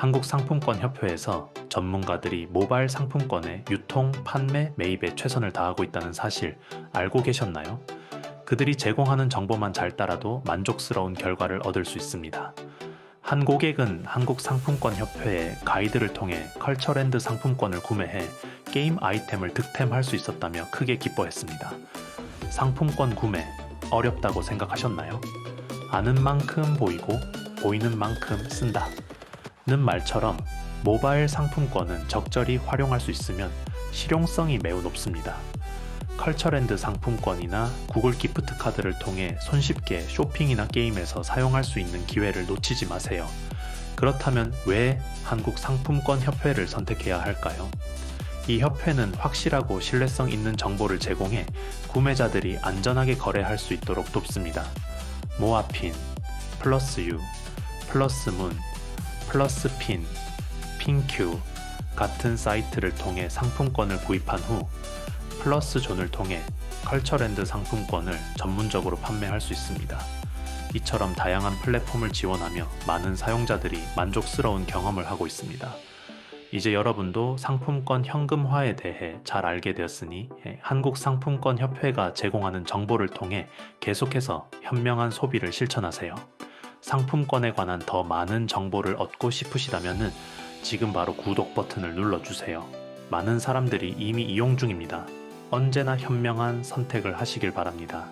한국상품권협회에서 전문가들이 모바일 상품권의 유통, 판매, 매입에 최선을 다하고 있다는 사실 알고 계셨나요? 그들이 제공하는 정보만 잘 따라도 만족스러운 결과를 얻을 수 있습니다. 한 고객은 한국상품권협회의 가이드를 통해 컬처랜드 상품권을 구매해 게임 아이템을 득템할 수 있었다며 크게 기뻐했습니다. 상품권 구매 어렵다고 생각하셨나요? 아는 만큼 보이고 보이는 만큼 쓴다. 는 말처럼 모바일 상품권은 적절히 활용할 수 있으면 실용성이 매우 높습니다. 컬처랜드 상품권이나 구글 기프트 카드를 통해 손쉽게 쇼핑이나 게임에서 사용할 수 있는 기회를 놓치지 마세요. 그렇다면 왜 한국 상품권 협회를 선택해야 할까요? 이 협회는 확실하고 신뢰성 있는 정보를 제공해 구매자들이 안전하게 거래할 수 있도록 돕습니다. 모아핀, 플러스유, 플러스문, 플러스핀, 핑큐 같은 사이트를 통해 상품권을 구입한 후 플러스존을 통해 컬처랜드 상품권을 전문적으로 판매할 수 있습니다. 이처럼 다양한 플랫폼을 지원하며 많은 사용자들이 만족스러운 경험을 하고 있습니다. 이제 여러분도 상품권 현금화에 대해 잘 알게 되었으니 예, 한국 상품권 협회가 제공하는 정보를 통해 계속해서 현명한 소비를 실천하세요. 상품권에 관한 더 많은 정보를 얻고 싶으시다면 지금 바로 구독 버튼을 눌러주세요. 많은 사람들이 이미 이용 중입니다. 언제나 현명한 선택을 하시길 바랍니다.